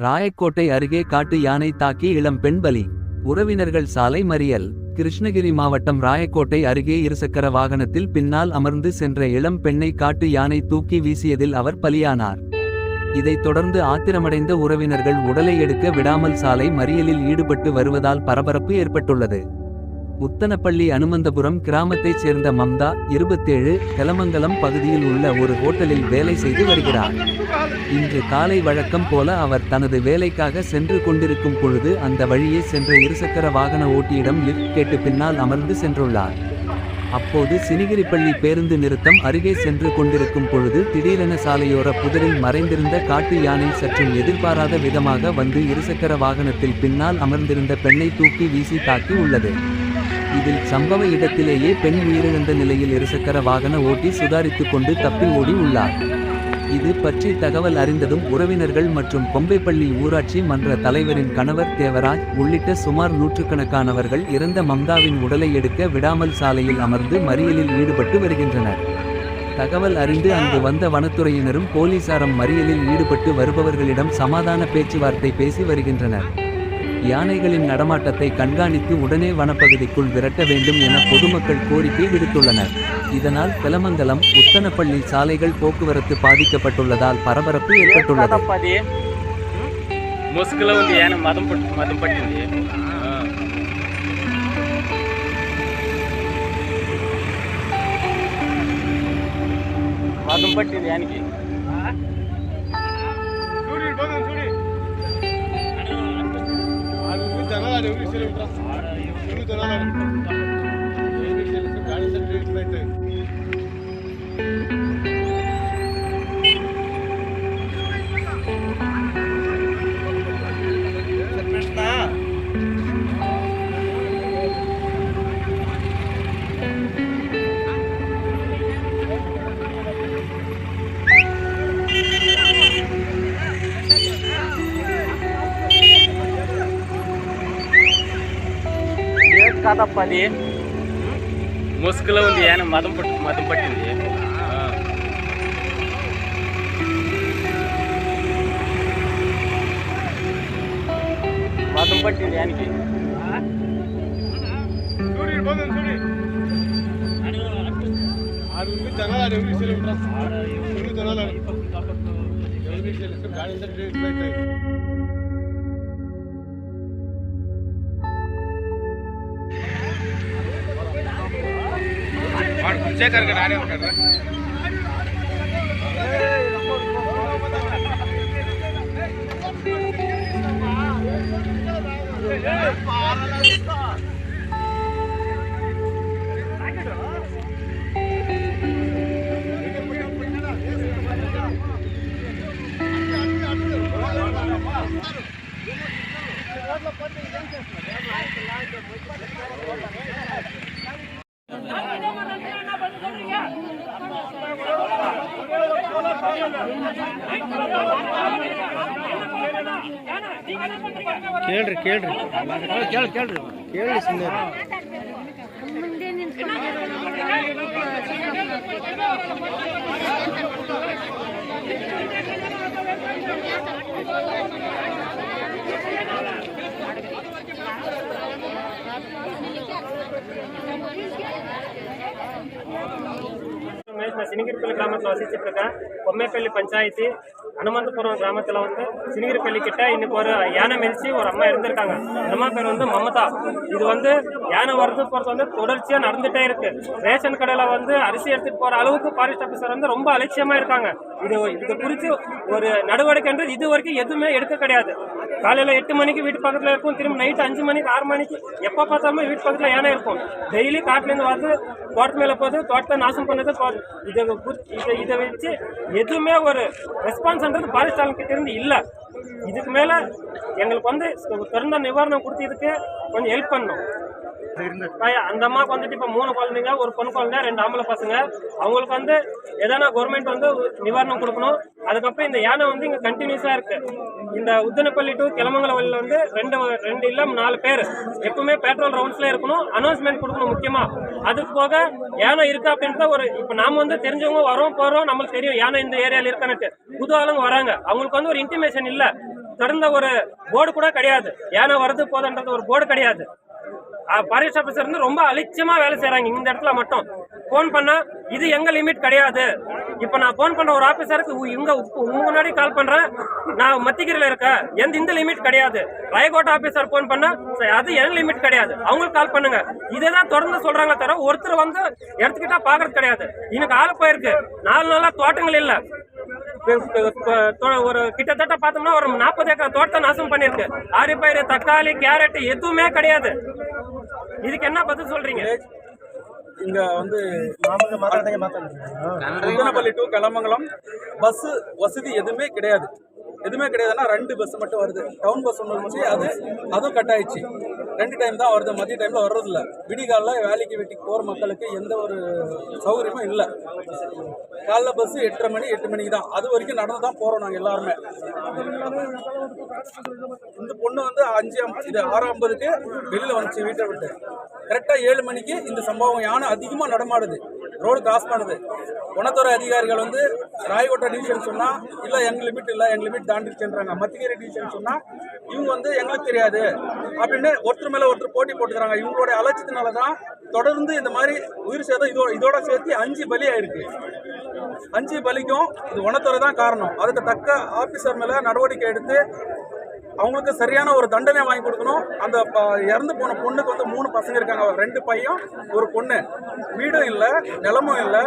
ராயக்கோட்டை அருகே காட்டு யானை தாக்கி இளம் பெண் பலி. உறவினர்கள் சாலை மறியல். கிருஷ்ணகிரி மாவட்டம் ராயக்கோட்டை அருகே இருசக்கர வாகனத்தில் பின்னால் அமர்ந்து சென்ற இளம் பெண்ணை காட்டு யானை தூக்கி வீசியதில் அவர் பலியானார். இதைத் தொடர்ந்து ஆத்திரமடைந்த உறவினர்கள் உடலை எடுக்க விடாமல் சாலை மறியலில் ஈடுபட்டு வருவதால் பரபரப்பு ஏற்பட்டுள்ளது. உத்தனப்பள்ளி அனுமந்தபுரம் கிராமத்தைச் சேர்ந்த மம்தா இருபத்தேழு கெலமங்கலம் பகுதியில் உள்ள ஒரு ஹோட்டலில் வேலை செய்து வருகிறார். இன்று காலை வழக்கம் போல அவர் தனது வேலைக்காக சென்று கொண்டிருக்கும் பொழுது அந்த வழியே சென்ற இருசக்கர வாகன ஓட்டியிடம் லிஃப்ட் கேட்டு பின்னால் அமர்ந்து சென்றுள்ளார். அப்போது சினிகிரிப்பள்ளி பேருந்து நிறுத்தம் அருகே சென்று கொண்டிருக்கும் பொழுது திடீரென சாலையோர புதரில் மறைந்திருந்த காட்டு யானை சற்றும் எதிர்பாராத விதமாக வந்து இருசக்கர வாகனத்தில் பின்னால் அமர்ந்திருந்த பெண்ணை தூக்கி வீசி தாக்கி உள்ளது. இதில் சம்பவ இடத்திலேயே பெண் உயிரிழந்த நிலையில் இருசக்கர வாகன ஓட்டி சுதாரித்துக் கொண்டு தப்பி ஓடி உள்ளார். இது பற்றி தகவல் அறிந்ததும் உறவினர்கள் மற்றும் கொம்பைப்பள்ளி ஊராட்சி மன்ற தலைவரின் கணவர் தேவராஜ் உள்ளிட்ட சுமார் நூற்றுக்கணக்கானவர்கள் இறந்த மம்தாவின் உடலை எடுக்க விடாமல் சாலையில் அமர்ந்து மறியலில் ஈடுபட்டு வருகின்றனர். தகவல் அறிந்து அங்கு வந்த வனத்துறையினரும் போலீசாரும் மறியலில் ஈடுபட்டு வருபவர்களிடம் சமாதான பேச்சுவார்த்தை பேசி வருகின்றனர். யானைகளின் நடமாட்டத்தை கண்காணித்து உடனே வனப்பகுதிக்குள் விரட்ட வேண்டும் என பொதுமக்கள் கோரிக்கை விடுத்துள்ளனர் இதனால் பெலமங்கலம் உத்தனப்பள்ளி சாலைகள் போக்குவரத்து பாதிக்கப்பட்டுள்ளதால் பரபரப்பு ஏற்பட்டுள்ளது కాదప్ప అది ముసుగులో ఉంది ఆయన మదం పట్టి మదం పట్టింది ఆ. మదం పట్టింది ఆయనకి Claro, కాదప్ప అది ముసుగులో ఉంది ఆయన మదం పట్టి మదం పట్టింది. మదం పట్టింది ఆయనకి జనాలు జనాలు. శేఖర్ గారు ఆడే ఉంటాడు ಕೇಳ್ರಿ ಕೇಳ್ರಿ ಕೇಳಿ ಕೇಳ್ರಿ ಕೇಳಿ ಸುಮ್ಮನೆ ಮುಂದೆ ನಿಂತ್ಕೊಂಡಿರೋ நான் சினிகிரிப்பள்ளி கிராமத்தில் வசிச்சுட்டு இருக்கேன். பொம்மைப்பள்ளி பஞ்சாயத்து அனுமந்தபுரம் கிராமத்தில் வந்து சினிகிரிப்பள்ளி கிட்ட இன்னைக்கு ஒரு யானை மிதிச்சு ஒரு அம்மா இருந்திருக்காங்க. அம்மா பேர் வந்து மமதா. இது வந்து யானை வரது போகிறது வந்து தொடர்ச்சியாக நடந்துகிட்டே இருக்கு. ரேஷன் கடையில் வந்து அரிசி எடுத்துகிட்டு போகிற அளவுக்கு ஃபாரஸ்ட் ஆஃபீஸர் வந்து ரொம்ப அலட்சியமாக இருக்காங்க. இது இது குறித்து ஒரு நடவடிக்கைன்றது இது வரைக்கும் எதுவுமே எடுக்க கிடையாது. காலையில் எட்டு மணிக்கு வீட்டு பக்கத்தில் இருக்கும் திரும்ப நைட்டு அஞ்சு மணிக்கு ஆறு மணிக்கு எப்போ பார்த்தாலுமே வீட்டு பக்கத்தில் யானை இருக்கும். டெய்லி காட்டுலேருந்து வந்து தோட்டத்து மேலே போகுது தோட்டத்தை நாசம் பண்ணது போகுது இதை இதை இதை வச்சு எதுவுமே ஒரு ரெஸ்பான்ஸ்ன்றது பாரிஸ்டாலன் கிட்ட இருந்து இல்லை. இதுக்கு மேலே எங்களுக்கு வந்து திறந்த நிவாரணம் கொடுத்து இதுக்கு கொஞ்சம் ஹெல்ப் பண்ணணும். அந்த அம்மாவுக்கு வந்துட்டு இப்போ மூணு குழந்தைங்க ஒரு பொண்ணு குழந்தை ரெண்டு ஆம்பளை பசங்க. அவங்களுக்கு வந்து எதனா கவர்மெண்ட் வந்து நிவாரணம் கொடுக்கணும். அதுக்கப்புறம் இந்த யானை வந்து இங்கே கண்டினியூஸாக இருக்கு. இந்த உத்தனப்பள்ளி டு கிளமங்கலம் வழியில் வந்து ரெண்டு ரெண்டு இல்லை நாலு பேர். எப்பவுமே பெட்ரோல் ரவுண்ட்ஸ்ல இருக்கணும். அனௌன்ஸ்மெண்ட் கொடுக்கணும் முக்கியமா. அதுக்கு போக யானை இருக்கு அப்படின்ட்டு ஒரு இப்போ நாம வந்து தெரிஞ்சவங்க வரோம் போறோம் நம்மளுக்கு தெரியும். யானை இந்த ஏரியால இருக்கானுட்டு புது ஆளுங்க வராங்க. அவங்களுக்கு வந்து ஒரு இன்டிமேஷன் இல்ல. தொடர்ந்த ஒரு போர்டு கூட கிடையாது. யானை வரது போதுன்றது ஒரு போர்டு கிடையாது. ஃபாரஸ்ட் ஆஃபீஸர் வந்து ரொம்ப அலட்சியமா வேலை செய்யறாங்க இந்த இடத்துல மட்டும். ஃபோன் பண்ணா இது எங்க லிமிட் கிடையாது. இப்போ நான் ஃபோன் பண்ண ஒரு ஆஃபீஸருக்கு இங்க முன்னாடி கால் பண்றேன். நான் மத்திகிரில இருக்கேன். எந்த இந்த லிமிட் கிடையாது. ரயகோட் ஆஃபீஸர் ஃபோன் பண்ணா அது என் லிமிட் கிடையாது. அவங்களுக்கு கால் பண்ணுங்க. இதை தான் தொடர்ந்து சொல்றாங்க தவிர ஒருத்தர் வந்து எடுத்துக்கிட்டா பாக்குறது கிடையாது. இன்னைக்கு ஆள் போயிருக்கு. நாலு நாளா தோட்டங்கள் இல்ல. ஒரு கிட்டத்தட்ட பார்த்தோம்னா ஒரு நாற்பது ஏக்கர் தோட்டத்தை நாசம் பண்ணிருக்கு ஆரிப்பயிறு தக்காளி கேரட் எதுவுமே கிடையாது. இதுக்கு என்ன பதில் சொல்றீங்க? இங்க வந்து முத்தனப்பள்ளி டு கிளமங்கலம் பஸ் வசதி எதுவுமே கிடையாது. எதுவுமே கிடையாதுன்னா ரெண்டு பஸ் மட்டும் வருது. டவுன் பஸ் ஒன்று இருந்துச்சு அது அதுவும் கட் ஆயிடுச்சு. ரெண்டு டைம் தான் வருது. மதிய டைமில் வர்றதில்ல. விடிகாலில் வேலைக்கு வெட்டிக்கு போகிற மக்களுக்கு எந்த ஒரு சௌகரியமும் இல்லை. காலைல பஸ்ஸு எட்டரை மணி எட்டு மணிக்கு தான். அது வரைக்கும் நடந்து தான் போகிறோம் நாங்கள் எல்லாருமே. இந்த பொண்ணு வந்து அஞ்சு இது ஆறு ஐம்பதுக்கு வெளியில் வந்துச்சு வீட்டை விட்டு. கரெக்டாக ஏழு மணிக்கு இந்த சம்பவம் யானை அதிகமாக நடமாடுது. ரோடு கிராஸ் பண்ணுது. வனத்துறை அதிகாரிகள் வந்து ராயகோட்டை டிவிஷன் சொன்னால் இல்லை எங்கள் லிமிட் இல்லை எங்கள் லிமிட் தாண்டிடுச்சுன்றாங்க மத்தியகிரி டிவிஷன் சொன்னால் இவங்க வந்து எங்களுக்கு தெரியாது. அப்படின்னு ஒருத்தர் மேலே ஒருத்தர் போட்டி போட்டுக்கிறாங்க. இவங்களுடைய அலட்சியத்தினால தான் தொடர்ந்து இந்த மாதிரி உயிர் சேதம் இதோ இதோட சேர்த்து அஞ்சு பலி ஆயிருக்கு. அஞ்சு பலிக்கும் இது உணத்துறை தான் காரணம். அதுக்கு தக்க ஆஃபீஸர் மேலே நடவடிக்கை எடுத்து அவங்களுக்கு சரியான ஒரு தண்டனை வாங்கி கொடுக்கணும். அந்த ப- இறந்து போன பொண்ணுக்கு வந்து மூணு பசங்க இருக்காங்க. ரெண்டு பையன் ஒரு பொண்ணு. வீடும் இல்லை நிலமும் இல்லை.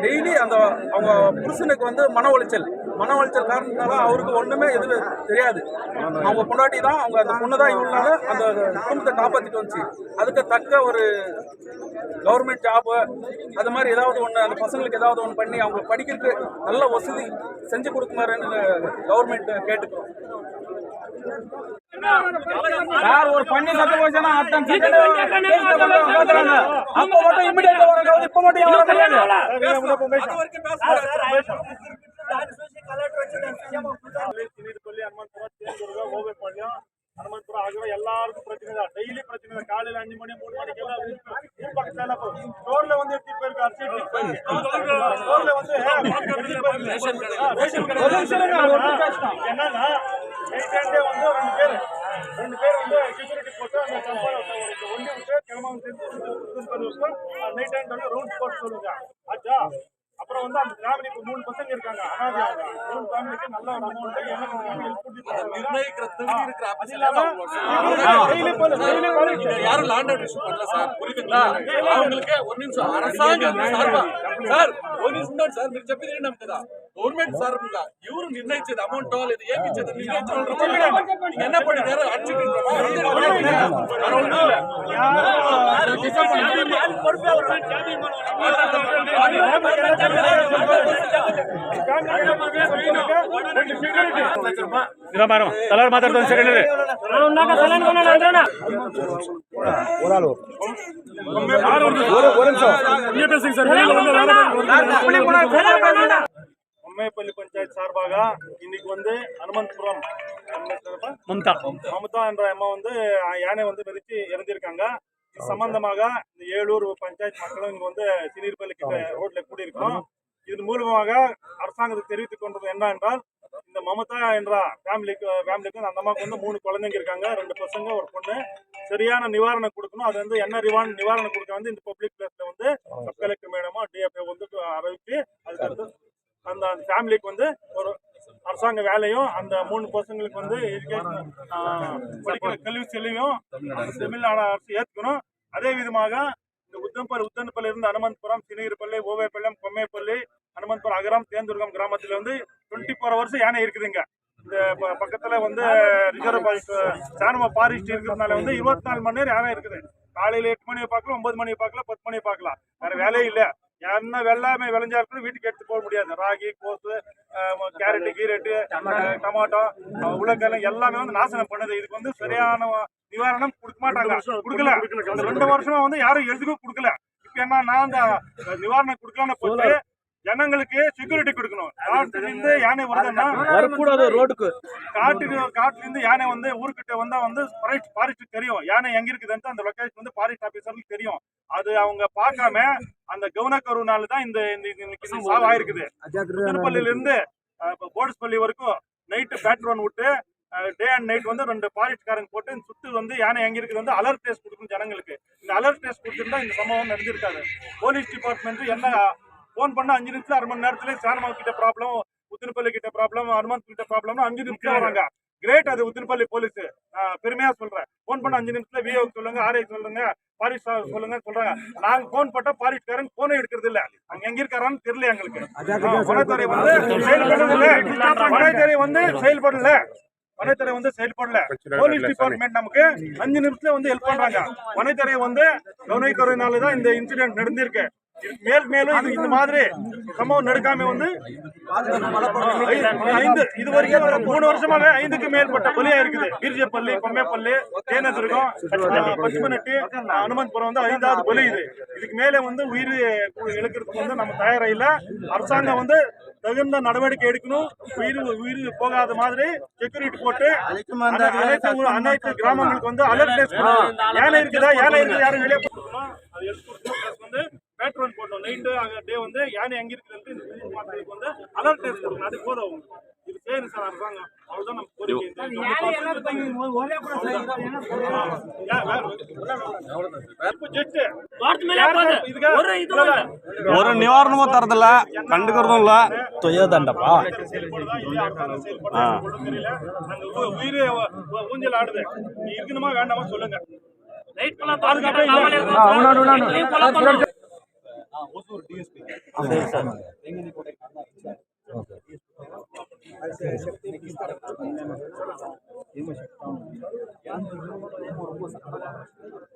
டெய்லி அந்த அவங்க புருஷனுக்கு வந்து மன உளைச்சல். மன உளைச்சல் காரணத்தினால அவருக்கு ஒண்ணுமே எதுவும் தெரியாது. அவங்க பொண்டாட்டி தான் அவங்க அந்த பொண்ணு தான் இவங்களால அந்த குடும்பத்தை காப்பாற்றிட்டு வந்துச்சு. அதுக்கு தக்க ஒரு கவர்மெண்ட் ஜாபு அது மாதிரி ஏதாவது ஒன்று அந்த பசங்களுக்கு ஏதாவது ஒன்று பண்ணி அவங்க படிக்கிறதுக்கு நல்ல வசதி செஞ்சு கொடுக்குமாறுன்னு கவர்மெண்ட் கேட்டுக்கிறோம். சார் ஒரு பண்ணி சத்த போச்சுன்னா அட்டம் அப்ப மட்டும் இமிடியேட் வர இப்ப மட்டும் ஏன் வர முடியாது சின்னப்பள்ளி ஹனுமந்தபுரம் தேன்துர்கா ஓவேப்பாளையம் ஹனுமந்தபுரம் ஆகியோர் எல்லாருக்கும் பிரச்சனை தான் டெய்லி பிரச்சனை தான் காலையில அஞ்சு மணி மூணு மணிக்கு எல்லாம் ஊர் பக்கத்துல எல்லாம் போகும். ரோட்ல வந்து எடுத்துட்டு போயிருக்கு அரிசி எடுத்துட்டு போயிருக்கு ரோட்ல வந்து எடுத்துட்டு போயிருக்கு. ஆ, ரேஷன் கடை. என்னன்னா நைட் டைம்ல வந்து ரெண்டு பேர் ரெண்டு பேர் வந்து செக்யூரிட்டி போட்டு அந்த கம்பெனி ஒண்டி விட்டு கிளம்ப நைட் டைம் வந்து ரவுண்ட் போட்டு சொல்லுங்க ஆச்சா அப்புறம் வந்து அந்த ஃபேமிலி இப்போ மூணு பசங்க இருக்காங்க அனாதை அவங்க. மூணு ஃபேமிலிக்கு நல்ல ஒரு அமௌண்ட் என்ன ஹெல்ப் பண்ணி அது இல்லாம daily போல- daily போல- யாரும் லாண்ட் ஆர்டர் இஷ்யூ பண்ணல சார் புரியுதுங்களா அவங்களுக்கு ஒரு நிமிஷம் அரசாங்கம் சார்பா సార్ ఒక నిమిషం ఉండండి సార్ మీరు చెప్పేది ఏంటి కదా గవర్నమెంట్ సార్గా ఎవరు నిర్ణయించేది అమౌంట్ లేదు ఏమిచ్చేది నిర్ణయించాలి ఎన్న పడినారు నిలబారం తలారు మాట్లాడుతుంది సెకండరీ ఉన్నాక తలాను కొన్నాడు అందరూ ఓరాలు ఓరే ఓరే సార్ பொம்மைப்பள்ளி பஞ்சாயத்து சார்பாக இன்னைக்கு வந்து அனுமந்தபுரம் மம்தா. மம்தா என்ற அம்மா வந்து யானை வந்து மிதிச்சு இறந்திருக்காங்க. இது சம்பந்தமாக இந்த ஏழூர் பஞ்சாயத்து மக்களும் இங்க வந்து சினீர்பள்ளி கிட்ட ரோட்ல கூடியிருக்கிறோம். இதன் மூலமாக அரசாங்கத்துக்கு தெரிவித்துக் கொண்டது என்ன என்றால் இந்த மமதா என்ற ஃபேமிலிக்கு ஃபேமிலிக்கு அந்த அம்மாவுக்கு வந்து மூணு குழந்தைங்க இருக்காங்க. ரெண்டு பசங்க ஒரு பொண்ணு. சரியான நிவாரணம் கொடுக்கணும். அது வந்து என்ன நிவாரணம் நிவாரணம் கொடுக்க வந்து இந்த பப்ளிக் பிளேஸ்ல வந்து சப் கலெக்டர் மேடமா டிஎஃப்ஏ வந்து அறிவித்து அதுக்கு அந்த அந்த ஃபேமிலிக்கு வந்து ஒரு அரசாங்க வேலையும் அந்த மூணு பசங்களுக்கு வந்து எஜுகேஷன் படிக்கிற கல்வி செல்வியும் தமிழ்நாடு அரசு ஏற்றுக்கணும் அதே விதமாக இந்த உத்தம்பள்ளி உத்தன்பள்ளி இருந்து அனுமந்தபுரம் சினகிரிப்பள்ளி ஓவேப்பள்ளம் கொம்மைப்பள்ளி அனுமந்தபுரம் அகரம் தேந்துருகம் கிராமத்தில் வந்து டுவெண்ட்டி ஃபோர் ஹவர்ஸ் யானை இருக்குதுங்க. இந்த ப- பக்கத்துல வந்து ரிசர்வ் ஃபாரஸ்ட் பாரிஸ்ட் ஃபாரஸ்ட் இருக்கிறதுனால வந்து இருபத்தி நாலு மணி நேரம் யானை இருக்குது. காலையில எட்டு மணியை பார்க்கலாம் ஒன்பது மணியை பார்க்கலாம் பத்து மணியை பார்க்கலாம். வேற வேலையே இல்லை. என்ன வெள்ளாமை விளைஞ்சா இருக்கணும் வீட்டுக்கு எடுத்து போக முடியாது. ராகி கோசு கேரட்டு கீரட்டு டமாட்டோ. உருளைக்கிழங்கு எல்லாமே வந்து நாசனம் பண்ணுது. இதுக்கு வந்து சரியான நிவாரணம் கொடுக்க மாட்டாங்க. கொடுக்கல. ரெண்டு வருஷமா வந்து யாரும் எழுதுக்கும் கொடுக்கல. இப்ப என்னன்னா அந்த நிவாரணம் கொடுக்கலான்னு போட்டு ஜனங்களுக்கு செக்யூரிட்டி கொடுக்கணும். காட்டுல இருந்து யானை வருதுன்னா வரக்கூடாது ரோடுக்கு காட்டுக்கு காட்டுல இருந்து யானை வந்து ஊருக்கிட்ட வந்தா வந்து ஃபாரஸ்ட் ஃபாரஸ்ட் தெரியும். யானை எங்க இருக்குதுன்ட்டு அந்த லொகேஷன் வந்து ஃபாரஸ்ட் ஆபீசருக்கு தெரியும். அது அவங்க பார்க்காம அந்த கவனக்கருனால தான் இந்த இந்த- சாவு ஆயிருக்குது. திருப்பள்ளியில இருந்து போர்ட்ஸ் பள்ளி வரைக்கும் நைட்டு பேட்ரோன் விட்டு டே அண்ட் நைட் வந்து ரெண்டு பாரிஸ்காரங்க போட்டு சுட்டு வந்து யானை எங்க இருக்குது வந்து அலர்ட் டேஸ்ட் கொடுக்கணும் ஜனங்களுக்கு. இந்த அலர்ட் டேஸ்ட் கொடுத்துருந்தா இந்த சம்பவம் நடந்திருக்காது. போலீஸ் டிபார்ட்மெண்ட் என்ன ஃபோன் பண்ண அஞ்சு நிமிஷம் அரை மணி நேரத்துல சேனமா கிட்ட ப்ராப்ளம் உத்தினப்பள்ளி கிட்ட ப்ராப்ளம் அனுமந்த் கிட்ட ப்ராப்ளம் அஞ்சு நிமிஷம் வராங்க. கிரேட் அது உத்தினப்பள்ளி போலீஸ் பெருமையா சொல்றேன். ஃபோன் பண்ண அஞ்சு நிமிஷத்துல விஓ சொல்லுங்க ஆர்ஐ சொல்லுங்க பாரிஸ் சொல்லுங்க சொல்றாங்க. நாங்க ஃபோன் போட்டா பாரிஸ்காரன் போனே எடுக்கிறது இல்ல. அங்க எங்க இருக்காரான்னு தெரியல எங்களுக்கு. வனத்துறை வந்து செயல்படல வனத்துறை வந்து செயல்படல வனத்துறை வந்து செயல்படல போலீஸ் டிபார்ட்மெண்ட் நமக்கு அஞ்சு நிமிஷத்துல வந்து ஹெல்ப் பண்றாங்க. வனத்துறை வந்து கவனிக்கிறதுனால தான் இந்த இன்சிடென்ட் நடந்திருக்கு. மேல் மேலும் இது இந்த மாதிரி சம்பவம் நடக்காம வந்து ஐந்து இது வரைக்கும் ஒரு மூணு வருஷமாவே ஐந்துக்கு மேற்பட்ட பலியா இருக்குது. பீர்ஜப்பள்ளி கொம்மைப்பள்ளி தேனதுர்கம் பச்சுமநட்டி அனுமந்த்புரம் வந்து ஐந்தாவது பலி இது. இதுக்கு மேலே வந்து உயிர் இழக்கிறதுக்கு வந்து நம்ம தயாராக அரசாங்கம் வந்து தகுந்த நடவடிக்கை எடுக்கணும். உயிர் உயிர் போகாத மாதிரி செக்யூரிட்டி போட்டு அனைத்து அனைத்து கிராமங்களுக்கு வந்து அலர்ட்னஸ் யானை இருக்குதா? யானை இருக்குது? யாரும் வெளியே போகணும்? அது எடுத்து வந்து பேட்ரோல் போட்டோம். நைட்டு டே வந்து யானை எங்க இருக்குதுன்ட்டு இந்த புது மாற்றத்துக்கு வந்து அலர்ட் டேஸ்ட் கொடுக்கணும். அது போதும் அவங்க இது செய்யணும் சார் அரசாங்கம் அவ்வளவுதான் நம்ம கோரிக்கை. ஒரு நிவாரணமும் தரதில்ல. கண்டுக்கிறதும் இல்ல. தொய்யதாண்டப்பா உயிர் ஊஞ்சல் ஆடுது இருக்கணுமா வேண்டாமா சொல்லுங்க நைட் ஃபுல்லா பாதுகாப்பா இருக்கணும்.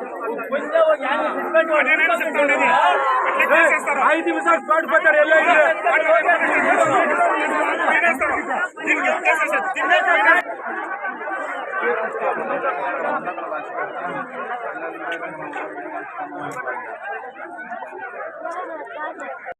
ఐదు నిమిషాలు పాటుపడ్డారు